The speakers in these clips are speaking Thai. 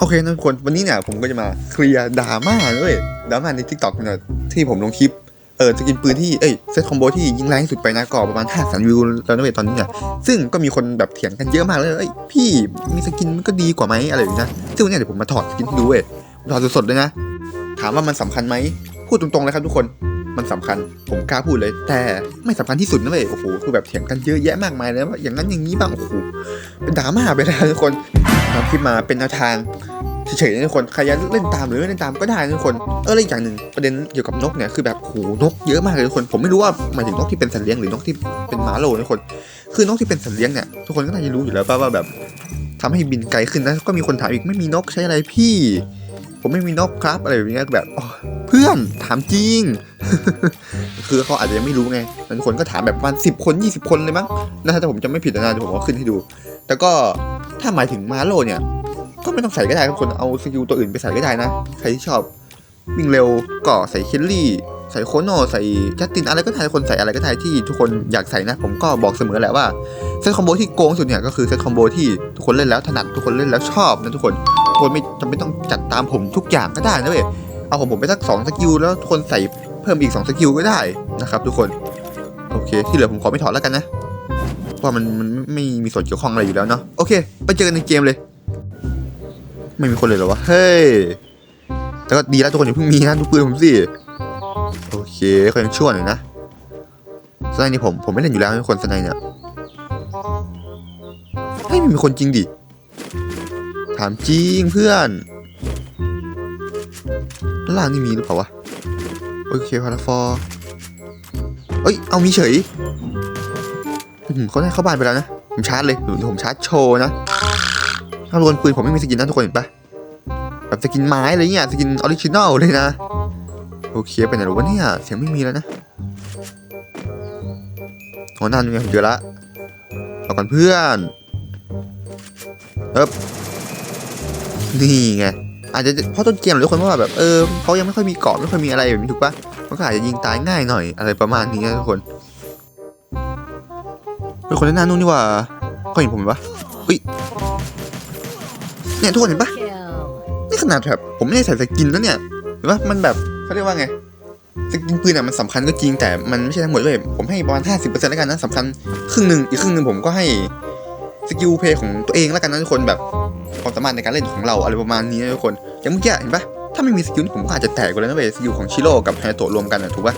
โอเคทุกคนวันนี้เนี่ยผมก็จะมาเคลียร์ดราม่าด้วยดราม่าในทิกตอกเนี่ยที่ผมลงคลิปเออสกินปืนที่เอ้ยเซตคอมโบที่ยิงแรงที่สุดไปนะก็ประมาณ5 0 0 0 0วิวแล้วนะเว้ยตอนนี้เนี่ยซึ่งก็มีคนแบบเถียงกันเยอะมากเลยเอ้ยพี่มีสกินมันก็ดีกว่าไหมอะไรอย่างเงี้ยนะซึ่งวันนี้เดี๋ยวผมมาถอดสกินให้ดูเว้ยถอดสดๆเลยนะ ถามว่ามันสำคัญไหมพูดตรงๆเลยครับทุกคนมันสำคัญผมกล้าพูดเลย แต่ไม่สำคัญที่สุดนะเว้ยโอ้โหคือแบบเถียงกันเยอะแยะมากมายเลยว่าอย่างนั้นอย่างนี้บ้างโอ้โหเป็นดราม่าไปแล้วทุกคน ทำคลิปมาเป็นแนวทางเฉยๆนะทุกคนใครจะเล่นตามหรือไม่เล่นตามก็ได้นะทุกคนเออแล้วอีกอย่างหนึ่งประเด็นเกี่ยวกับนกเนี่ยคือแบบโหนกเยอะมากเลยทุกคนผมไม่รู้ว่าหมายถึงนกที่เป็นสัตว์เลี้ยงหรือนกที่เป็นหมาโลนะทุกคน คือนกที่เป็นสัตว์เลี้ยงเนี่ยทุกคนก็น่าจะรู้อยู่แล้วป่ะว่าแบบทำให้บินไกลขึ้นนะก็มีคนถามอีกไม่มีนกใช้อะไรพี่ ผมไม่มีนกครับอะไรแบบเนี้ยแบบเพื่อนถามจริง คือเขาอาจจะยังไม่รู้ไงบางคนก็ถามแบบประมาณสิบคนยี่สิบคนเลยมั้งนะถ้าผมจำไม่ผิดนะเดี๋ยวผมเอาขึ้นให้ดู แต่ก็ ถ้าหมายถึงมาโลเนี่ย ก็ไม่ต้องใส่ก็ได้ครับคนเอาสกิลตัวอื่นไปใส่ก็ได้นะ ใครที่ชอบวิ่งเร็วก็ใส่เคลลี่ ใส่โคโนใส่จัสตินอะไรก็ได้คนใส่อะไรก็ได้ที่ทุกคนอยากใส่นะ ผมก็บอกเสมอแหละว่าเซตคอมโบที่โกงสุดเนี่ยก็คือเซตคอมโบที่ทุกคนเล่นแล้วถนัดทุกคนเล่นแล้วชอบนะทุกคนทุกคนไม่จำเป็นต้องจัดตามผมทุกอย่างก็ได้นะเว้ยเอาของผมไปสักสองสกิลแล้วทุกคนใส่เพิ่มอีกสองสกิลก็ได้นะครับทุกคนโอเคที่เหลือผมขอไม่ถอดแล้วกันนะ เพราะมันมันไม่มีส่วนเกี่ยวข้องอะไรอยู่แล้วเนาะโอเค ไปเจอกันในเกมเลย ไม่มีคนเลยเหรอวะเฮ้ยแต่ก็ดีแล้วทุกคนอย่าเพิ่งมีนะดูปืนผมสิโอเคเขายังชั่วหน่อยนะสไนนี่ผมผมไม่เล่นอยู่แล้วทุกคนสไนด์เนี่ยเฮ้ยไม่มีคนจริงดิถามจริงเพื่อนล่างนี่มีหรือเปล่าวะโอเคพาราฟอร์เอ้ยเอามีเฉย เขาได้เข้าบ้านไปแล้วนะ ผมชาร์จเลยผมชาร์จโชว์นะถ้าโดนปืนผมไม่มีสกินนะทุกคนเห็นปะแบบสกินไม้อะไรเงี้ยสกินออริจินอลเลยนะ โอเคไปไหนหรอวะเนี่ยเสียงไม่มีแล้วนะอ๋อนั่นไงผมเจอละเอากันเพื่อนเอ๊บนี่ไงอาจจะเพราะต้นเกมหรือคนว่าแบบเออเขายังไม่ค่อยมีเกาะไม่ค่อยมีอะไรแบบนี้ถูกปะมันก็อาจจะยิงตายง่ายหน่อยอะไรประมาณนี้นะทุกคน เป็นคนด้นหน้านู่นนี่ว่าเขาเห็นผมไหมวะอุ้ยเนี่ยทุกคนเห็นปะนี่ขนาดแบบผมไม่ได้ใส่สกินแล้วเนี่ยเห็นปะมันแบบเขาเรียกว่าไงสกินปืนอะมันสำคัญก็จริงแต่มันไม่ใช่ทั้งหมดเลย ผมให้ประมาณ 50%แล้วกันนะสำคัญครึ่งหนึ่งอีกครึ่งหนึ่งผมก็ให้สกิลเพย์ของตัวเองแล้วกันนะทุกคนแบบความสามารถในการเล่นของเราอะไรประมาณนี้นะทุกคนอย่างเมื่อกี้เห็นปะถ้าไม่มีสกิลผมก็อาจจะแตกไปแล้วนะเว้ยสกิลของชิโร่กับไฮโตะรวมกันนะถูกปะ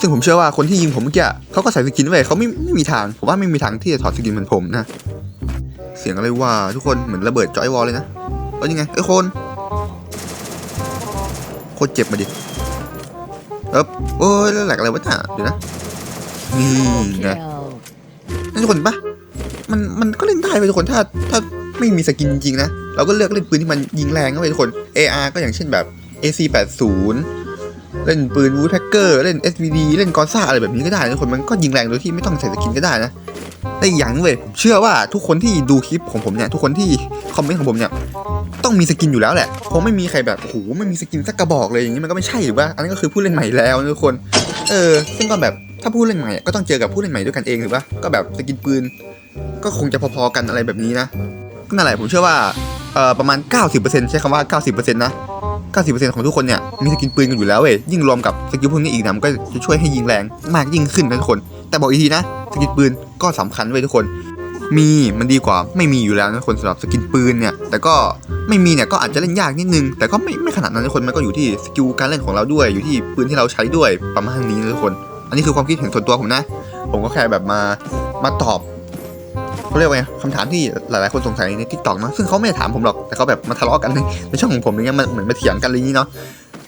ซึ่งผมเชื่อว่าคนที่ยิงผมเมื่อกี้เขาก็ใส่สกินไว้เขาไม่ไม่มีทาง ผมว่าไม่มีทางที่จะถอดสกินเหมือนผมนะ เสียงอะไรว่าทุกคนเหมือนระเบิดจอยวอลเลยนะเอ้ยยังไงเอ้คนโคตรเจ็บมาดิเอ๊บโอ้ยแล้วแหลกอะไรวะเนี่ยเดี๋ยวนะนี่ไงนั่นทุกคนปะมันมันก็เล่นได้ไปทุกคนถ้าถ้าไม่มีสกินจริงนะ เราก็เลือกเล่นปืนที่มันยิงแรงก็ไปทุกคน AR ก็อย่างเช่นแบบ AC 80 เล่นปืนวูดแพ็กเกอร์เล่น SVD เล่นกอซ่าอะไรแบบนี้ก็ได้ทุกคนมันก็ยิงแรงโดยที่ไม่ต้องใส่สกินก็ได้นะและอีกอย่างเว้ยผมเชื่อว่าทุกคนที่ดูคลิปของผมเนี่ยทุกคนที่คอมเมนต์ของผมเนี่ยต้องมีสกินอยู่แล้วแหละคงไม่มีใครแบบโอ้โหไม่มีสกินสักกระบอกเลยอย่างนี้มันก็ไม่ใช่หรือว่าอันนั้นก็คือผู้เล่นใหม่แล้วทุกคน เออ ซึ่งก็แบบถ้าผู้เล่นใหม่ก็ต้องเจอกับผู้เล่นใหม่ด้วยกันเองหรือปะก็แบบสกินปืน ก็คงจะพอๆกันอะไรแบบนี้นะก็นั่นแหละผมเชื่อว่าเอ่อประมาณ 90%ใช้คำว่า 90%นะ 90%ของทุกคนเนี่ยมีสกินปืนกันอยู่แล้วเว้ยยิ่งรวมกับสกิลพวกนี้อีกนะมันก็จะช่วยให้ยิงแรงมากยิ่งขึ้นนะทุกคน แต่บอกอีกทีนะสกินปืนก็สำคัญเว้ยทุกคน มีมันดีกว่าไม่มีอยู่แล้วนะคนสำหรับสกินปืนเนี่ยแต่ก็ไม่มีเนี่ยก็อาจจะเล่นยากนิดนึง แต่ก็ไม่ไม่ขนาดนั้นทุกคนมันก็อยู่ที่สกิลการเล่นของเราด้วย อยู่ที่ปืนที่เราใช้ด้วยประมาณนี้นะทุกคน อันนี้คือความคิดเห็นส่วนตัวผมนะ ผมก็แค่แบบมามาตอบ เขาเรียกว่าไงคำถามที่หลายๆคนสงสัยในทิกตอกเนาะซึ่งเขาไม่ถามผมหรอกแต่เขาแบบมาทะเลาะกันในช่องของผมอย่างเงี้ยมันเหมือนมาเถียงกันอะไรอย่างนี้เนาะ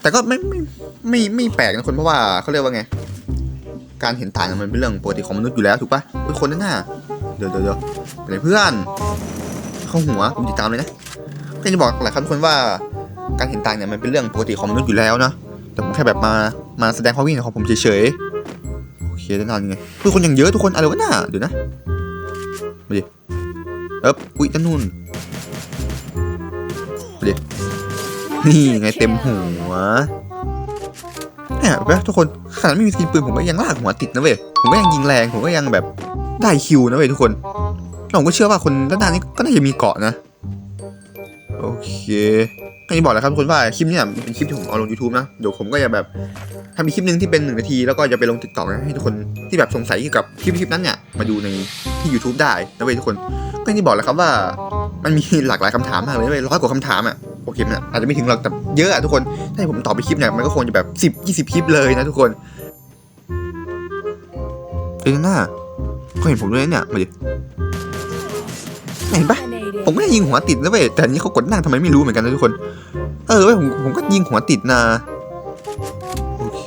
แต่ก็ไม่ไม่ไม่ไม่แปลกนะคนเพราะว่าเขาเรียกว่าไง การเห็นต่างมันเป็นเรื่องปกติของมนุษย์อยู่แล้วถูกปะเฮ้ยคนนั่นน่ะเดี๋ยวเดี๋ยวเดี๋ยวไหนเพื่อน เข้าหัวผมติดตามเลยนะก็จะบอกหลายครั้งคนว่าการเห็นต่างเนี่ยมันเป็นเรื่องปกติของมนุษย์อยู่แล้วเนาะแต่ผมแค่แบบมามาแสดงความคิดเห็นของผมเฉยๆโอเคได้นานไงคือคนอย่างเยอะทุกคนอะไรวะน่ะเดี๋ยวนะ เอ๊บอุ้ยด้านนู่นมาดินี่ไงเต็มหัวเนี่ยเห็นปะทุกคนขนาดไม่มีสกินปืนผมก็ยังลากหัวติดนะเว้ยผมก็ยังยิงแรงผมก็ยังแบบได้คิวนะเว้ยทุกคนผมก็เชื่อว่าคนด้านหน้านี้ก็น่าจะมีเกาะนะ โอเคก็อย่างที่บอกแล้วครับทุกคนว่าคลิปเนี่ยเป็นคลิปที่ผมเอาลง YouTube นะ เดี๋ยวผมก็จะแบบทำอีกคลิปหนึ่งที่เป็นหนึ่งนาที แล้วก็จะไปลงติ๊กต็อกนะให้ทุกคนที่แบบสงสัยเกี่ยวกับคลิปคลิปนั้นเนี่ยมาดูในที่ YouTube ได้นะเว้ยทุกคน พ่งที่บอกแล้วครับว่า มันมีหลากหลายคำถามมากเลยนะเว้ยร้อยกว่าคำถามอะโอเคมันอาจจะไม่ถึงหรอกแต่เยอะอะทุกคนถ้าผมตอบไปคลิปเนี่ยมันก็คงจะแบบสิบยี่สิบคลิปเลยนะทุกคนเอ้ยหน้าก็เห็นผมด้วยเนี่ยมาดิเห็นปะผมก็ยิงหัวติดนะเว้ยแต่นี้เขากดนั่งทำไมไม่รู้เหมือนกันนะทุกคน เออเว้ยผมผมก็ยิงหัวติดนะโอเค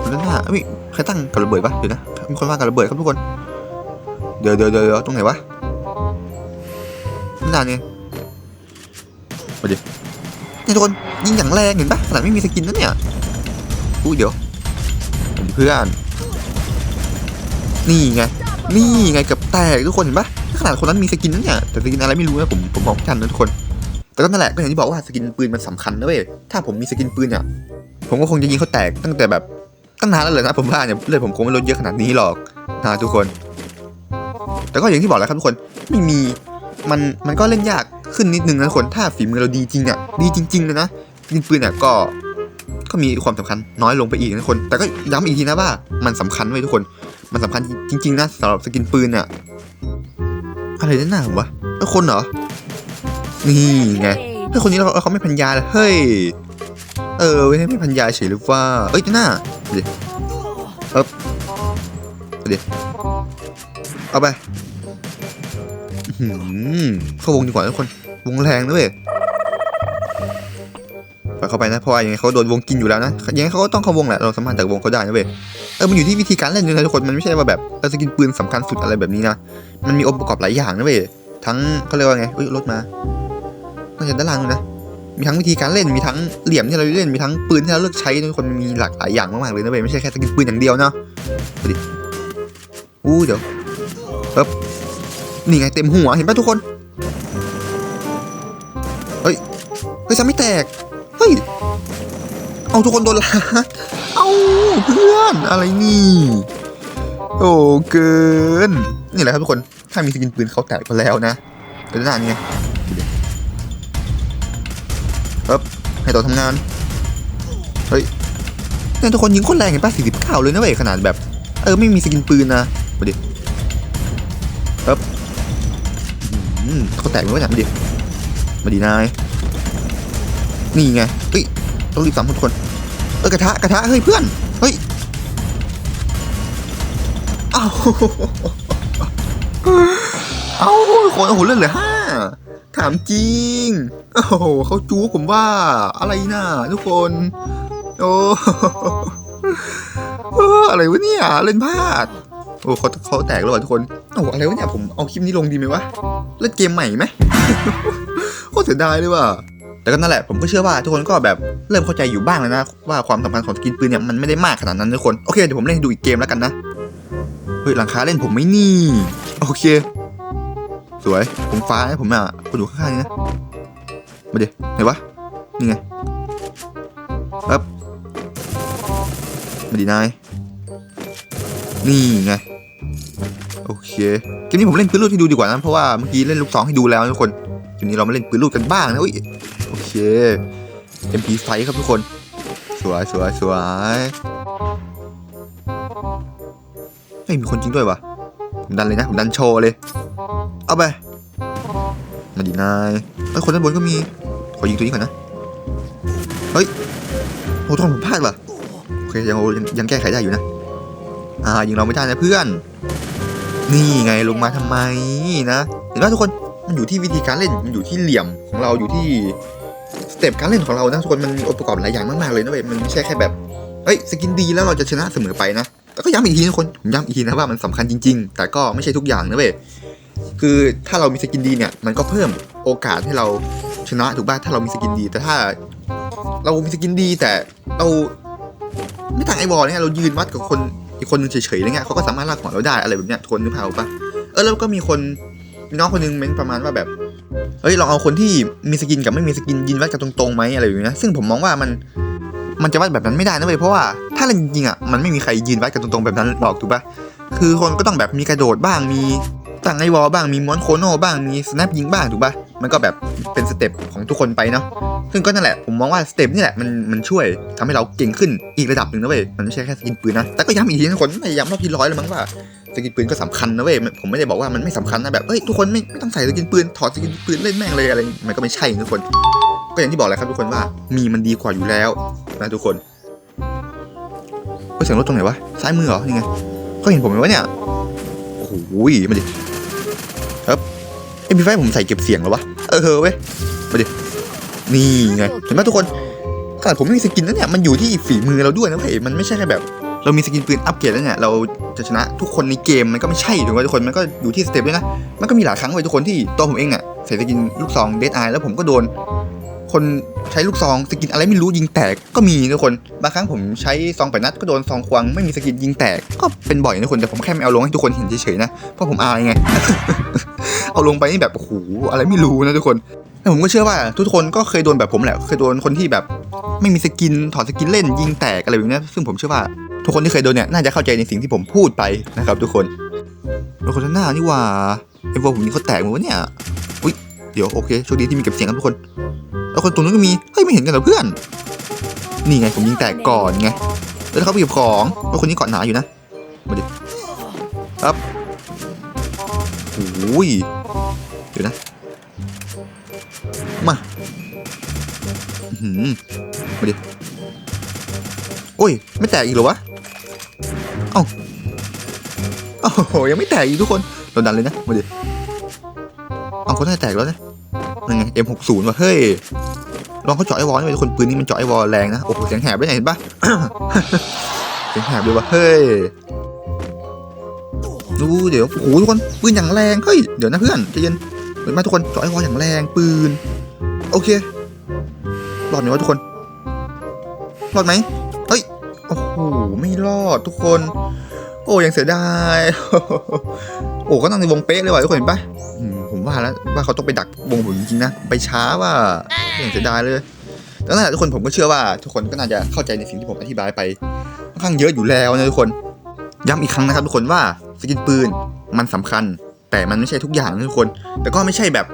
คนนั้นหน้าเอ้ยใครตั้งกับระเบิดปะเดี๋ยวนะมีคนว่ากับระเบิดครับทุกคน เดี๋ยวเดี๋ยวเดี๋ยวตรงไหนวะ นี่นานเนี่ยมาดินี่ทุกคนยิงอย่างแรงเห็นปะขนาดไม่มีสกินนะเนี่ยอุ้ยเดี๋ยวผมเพื่อน นี่ไง นี่ไงเกับแตกทุกคนเห็นปะขนาดคนนั้นมีสกินนั่นเนี่ย แต่สกินอะไรไม่รู้นะผมผมบอกไม่ทันนะทุกคน แต่ก็นั่นแหละก็อย่างที่บอกว่าสกินปืนมันสำคัญนะเว้ย ถ้าผมมีสกินปืนเนี่ย ผมก็คงจะยิงเขาแตกตั้งแต่แบบตั้งนานแล้วเลยนะผมว่าเนี่ยเลยผมคงไม่ลดเยอะขนาดนี้หรอกนะทุกคน แต่ก็อย่างที่บอกแล้วครับทุกคนไม่มี มันมันก็เล่นยากขึ้นนิดนึงนะคนถ้าฝีมือเราดีจริงอะดีจริงๆเลยนะสกินปืนเนี่ยก็ก็มีความสำคัญน้อยลงไปอีกนะคน แต่ก็ย้ำอีกทีนะว่ามันสำคัญไว้ยทุกคน มันสำคัญจริง ๆ นะสำหรับสกินปืนเนี่ยอะไรนั่นน่ะวะเอ้ยคนเหรอนี่ไงเฮ้ยคนนี้เราเขาไม่พันยาเลยเฮ้ยเออเว้ยไม่พันยาเฉยหรือว่า เอ้ยหน้าเดี๋ยวเอ๊บเดี๋ยวเอาไป เข้าวงดีกว่าทุกคน วงแรงด้วยไปเข้าไปนะเพราะว่ายังไงเขาโดนวงกินอยู่แล้วนะยังไงเขาก็ต้องเข้าวงแหละเราสามารถจากวงเขาได้นะเว้ยเออมันอยู่ที่วิธีการเล่นด้วยนะทุกคนมันไม่ใช่ว่าแบบเออสกินปืนสำคัญสุดอะไรแบบนี้นะมันมีองค์ประกอบหลายอย่างนะเว้ยทั้งเขาเรียกว่าไงเอ้ยรถมาน่าจะด้านล่างด้วยนะมีทั้งวิธีการเล่นมีทั้งเหลี่ยมที่เราเล่นมีทั้งปืนที่เราเลือกใช้ทุกคนมีหลากหลายอย่างมากๆเลยนะเว้ยไม่ใช่แค่สกินปืนอย่างเดียวเนาะดิอู้เดี๋ยวปึ๊บ นี่ไงเต็มหัวเห็นป่ะทุกคน เฮ้ย เฮ้ยซ้ำไม่แตก เฮ้ย เอาทุกคนโดนลาดเอาเพื่อนอะไรนี่ โอ้เกิน นี่แหละครับทุกคน ถ้ามีสกินปืนเขาแตกไปแล้วนะเป็นหน้านี่ไงปึ๊บให้ตัวทำงาน เฮ้ยนี่ทุกคนยิงคนแรงเห็นป่ะ49 เลยนะเว้ยขนาดแบบ เออไม่มีสกินปืนนะมาดิปึ๊บอืม เขาแตกไมวะเนี่ยมาดิมาดินายนี่ไงเฮ้ยต้องรีบสามคนทุกคนเออกระทะกระทะเฮ้ยเพื่อนเฮ้ยเอาเอาคนโอ้โหเลื่อนเหลือห้าถามจริงโอ้โหเขาจู้ผมว่าอะไรน่ะทุกคนโอ้อะไรวะเนี่ยเล่นพลาด โอ้เขาเขาแตกแล้วว่ะทุกคนโอ้โหอะไรวะเนี่ยผมเอาคลิปนี้ลงดีไหมวะเล่นเกมใหม่ไหมโคตรเสียดายเลยว่ะแต่ก็นั่นแหละผมก็เชื่อว่าทุกคนก็แบบเริ่มเข้าใจอยู่บ้างแล้วนะ ว่าความสำคัญของสกินปืนเนี่ยมันไม่ได้มากขนาดนั้นทุกคนโอเคเดี๋ยวผมเล่นให้ดูอีกเกมแล้วกันนะเฮ้ยหลังคาเล่นผมไม่นี่ โอเค สวยผมฟ้าให้ผมอะผมอยู่ข้างๆนี่นะมาดิไหนวะนี่ไงปั๊บมาดินายนี่ไง โอเคเกมนี้ผมเล่นปืนลูกให้ดูดีกว่านะเพราะว่าเมื่อกี้เล่นลูกซองให้ดูแล้วทุกคนทีนี้เรามาเล่นปืนลูกกันบ้างนะอุ้ยโอเค MP5 ครับทุกคน สวยสวยสวยเฮ้ยมีคนจริงด้วยวะผมดันเลยนะผมดันโชว์เลย เอาไปมาดีนายเอ้ยคนด้านบนก็มีขอยิงตัวนี้ก่อนนะเฮ้ยโอ้ตอนผมพลาดว่ะโอเคยังยังแก้ไขได้อยู่นะอ่ายิงเราไม่ได้นะเพื่อน นี่ไงลงมาทำไมนะเห็นไหมทุกคนมันอยู่ที่วิธีการเล่นมันอยู่ที่เหลี่ยมของเราอยู่ที่สเต็ปการเล่นของเรานะทุกคนมันองค์ประกอบหลายอย่างมากๆเลยนะเว้ยมันไม่ใช่แค่แบบเฮ้ยสกินดีแล้วเราจะชนะเสมอไปนะแต่ก็ย้ำอีกทีนะทุกคนผมย้ำอีกทีนะว่ามันสำคัญจริง ๆ แต่ก็ไม่ใช่ทุกอย่างนะเว้ยคือถ้าเรามีสกินดีเนี่ยมันก็เพิ่มโอกาสให้เราชนะถูกป่ะถ้าเรามีสกินดี แต่ถ้า เรามีสกินดีแต่เราไม่ต่างไอวอลเนี่ยเรายืนวัดกับคน อีกคนนึงเฉยๆอะไรเงี้ยเขาก็สามารถลากหัวเราได้อะไรแบบเนี้ยทนหรือเปล่าปะเออแล้วก็มีคนมีน้องคนนึงเม้นประมาณว่าแบบเฮ้ยลองเอาคนที่มีสกินกับไม่มีสกินยินวัดกันตรงๆไหมอะไรอย่างเงี้ยซึ่งผมมองว่ามันมันจะวัดแบบนั้นไม่ได้นะเว้ยเพราะว่าถ้าเล่นจริงๆอะมันไม่มีใครยืนวัดกันตรงๆแบบนั้นหรอกถูกปะคือคนก็ต้องแบบมีกระโดดบ้างมีตั้งไอวอลบ้างมีม้วนโคโน่บ้างมีสแนปยิงบ้างถูกปะ มันก็แบบเป็นสเต็ปของทุกคนไปเนาะซึ่งก็นั่นแหละผมมองว่าสเต็ปนี่แหละมันมันช่วยทำให้เราเก่งขึ้นอีกระดับหนึ่งนะเว้ยมันไม่ใช่แค่สกินปืนนะแต่ก็ย้ำอีกทีนะทุกคนไม่ย้ำรอบที่ร้อยแล้วมั้งว่าสกินปืนก็สำคัญนะเว้ยผมไม่ได้บอกว่ามันไม่สำคัญนะแบบเอ้ยทุกคนไม่ไม่ต้องใส่สกินปืนถอดสกินปืนเล่นแม่งเลยอะไรมันก็ไม่ใช่ทุกคน ก็อย่างที่บอกแหละครับทุกคนว่ามีมันดีกว่าอยู่แล้วนะทุกคนเฮ้ยเสียงรถตรงไหนวะซ้ายมือเหรอยังไงเขาเห็นผมไหมวะเนี่ยโอ้โหมาดิครับ เอ็มพีไฟผมใส่เก็บเสียงหรอวะ เออเฮ้ยเว้ย มาดิ นี่ไง เห็นไหมทุกคนขนาดผมไม่มีสกินแล้วเนี่ยมันอยู่ที่ฝีมือเราด้วยนะเว้ย มันไม่ใช่แค่แบบ เรามีสกินปืนอัปเกรดแล้วเนี่ยเราจะชนะทุกคนในเกมมันก็ไม่ใช่ถูกไหมทุกคนมันก็อยู่ที่สเต็ปด้วยนะ มันก็มีหลายครั้งเลยทุกคนที่ตัวผมเองอะใส่สกินลูกซองเดดไอแล้วผมก็โดน คนใช้ลูกซองสกินอะไรไม่รู้ยิงแตกก็มีทุกคนบางครั้งผมใช้ซองไปนัดก็โดนซองควงไม่มีสกินยิงแตกก็เป็นบ่อยนะทุกคนแต่ผมแค่ไม่เอาลงให้ทุกคนเห็นเฉยๆนะเพราะผมอายไง เอาลงไปนี่แบบโอ้โหอะไรไม่รู้นะทุกคนแต่ผมก็เชื่อว่าทุกคนก็เคยโดนแบบผมแหละเคยโดนคนที่แบบ ไม่มีสกินถอดสกินเล่นยิงแตกอะไรแบบนี้ซึ่งผมเชื่อว่าทุกคนที่เคยโดนเนี่ยน่าจะเข้าใจในสิ่งที่ผมพูดไปนะครับ ทุกคนแล้วคนหน้านี่ว่าไอ้พวผมนี่เขาแตกหมดวะเนี่ยอุ้ยเดี๋ยวโอเคโชคดีที่มีเก็บเสียงครับทุกคน แล้วคนตรงนู้นก็มี เฮ้ยไม่เห็นกันเหรอเพื่อน นี่ไงผมยิงแตกก่อนไง แล้วเขาไปเก็บของแล้วคนนี้เกาะหนาอยู่นะ มาดิครับโอ้ยเดี๋ยวนะ มาอื้อหือมาดิ โอ้ย ไม่แตกอีกเหรอวะ เอ้าโอ้โหยังไม่แตกอีกทุกคนเราดันเลยนะ มาดิ เอาคนน่าจะแตกแล้วนะนั่นไง M60 ว่ะเฮ้ย ลองเขาเจาะไอวอลนี่เป็นคนปืนนี่มันเจาะไอวอลแรงนะ โอ้โหเสียงแหบด้วยเนี่ยเห็นปะเสียงแหบด้วยวะเฮ้ย ดูเดี๋ยว โอ้โหทุกคนปืนอย่างแรง เฮ้ย เดี๋ยวนะเพื่อนใจเย็นเห็นไหมทุกคนเจาะไอวอลอย่างแรงปืน โอเค รอดไหมวะทุกคน รอดไหมเฮ้ย โอ้โห ไม่รอดทุกคน โอ้ยังเสียดาย โอ้ก็นั่งในวงเป๊ะเลยว่ะทุกคนเห็นปะ ว่าแล้วว่าเขาต้องไปดักวงผมจริงๆนะไปช้าว่าอย่างเสียดายเลยแต่นั่นแหละทุกคนผมก็เชื่อว่า ทุกคนก็น่าจะเข้าใจในสิ่งที่ผมอธิบายไปค่อนข้างเยอะอยู่แล้วนะทุกคนย้ำอีกครั้งนะครับทุกคนว่าสกินปืนมันสำคัญ แต่มันไม่ใช่ทุกอย่างนะทุกคน แต่ก็ไม่ใช่แบบ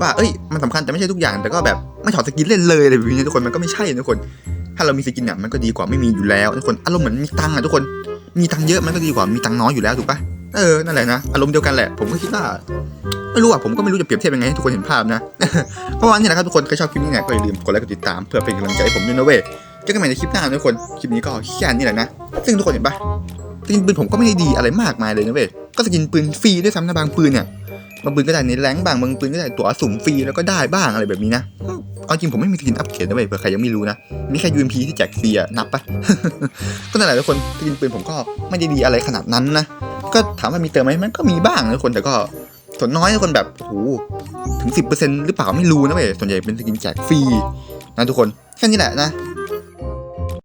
ว่าเอ้ยมันสำคัญแต่ไม่ใช่ทุกอย่าง แต่ก็แบบไม่ถอดสกินเล่นเลยอะไรแบบนี้นะทุกคนมันก็ไม่ใช่นะทุกคน ถ้าเรามีสกินเนี่ยมันก็ดีกว่าไม่มีอยู่แล้วทุกคนอารมณ์เหมือนมีตังค์อะทุกคนมีตังค์เยอะมันก็ดีกว่ามีตังค์น้อยอยู่แล้วถูกปะเออนั่นแหละนะอารมณ์เดียวกันแหละผมก็คิดว่า ไม่รู้อะผมก็ไม่รู้จะเปรียบเทียบยังไงให้ทุกคนเห็นภาพนะเพราะว่านี่แหละครับทุกคนใครชอบคลิปนี้เนี่ยก็อย่าลืมกดไลค์กดติดตามเพื่อเป็นกำลังใจให้ผมด้วยนะเว้ยเจอกันใหม่ในคลิปหน้าทุกคนคลิปนี้ก็แค่นี้แหละนะซึ่งทุกคนเห็นปะสกินปืนผมก็ไม่ได้ดีอะไรมากมายเลยนะเว้ยก็สกินปืนฟรีด้วยซ้ำนะบางปืนเนี่ยบางปืนก็ได้ในแรงบางบางปืนก็ได้ตั๋วสุ่มฟรีแล้วก็ได้บ้างอะไรแบบนี้นะเอาจริงผมไม่มีสกินอัปเกรดนะเว้ยเผื่อใครยังไม่รู้นะมีแค่ UMP ที่แจกฟรีอะนับปะก็นั่นแหละทุกคนสกินปืนผมก็ไม่ได้ดีอะไรขนาดนั้นนะก็ถามว่ามีเติมไหมมันก็มีบ้างนะทุกคนแต่ก็ ส่วนน้อยทุกคนแบบโอ้โหถึง 10%หรือเปล่าไม่รู้นะเว้ยส่วนใหญ่เป็นสกินแจกฟรีนะทุกคนแค่นี้แหละนะ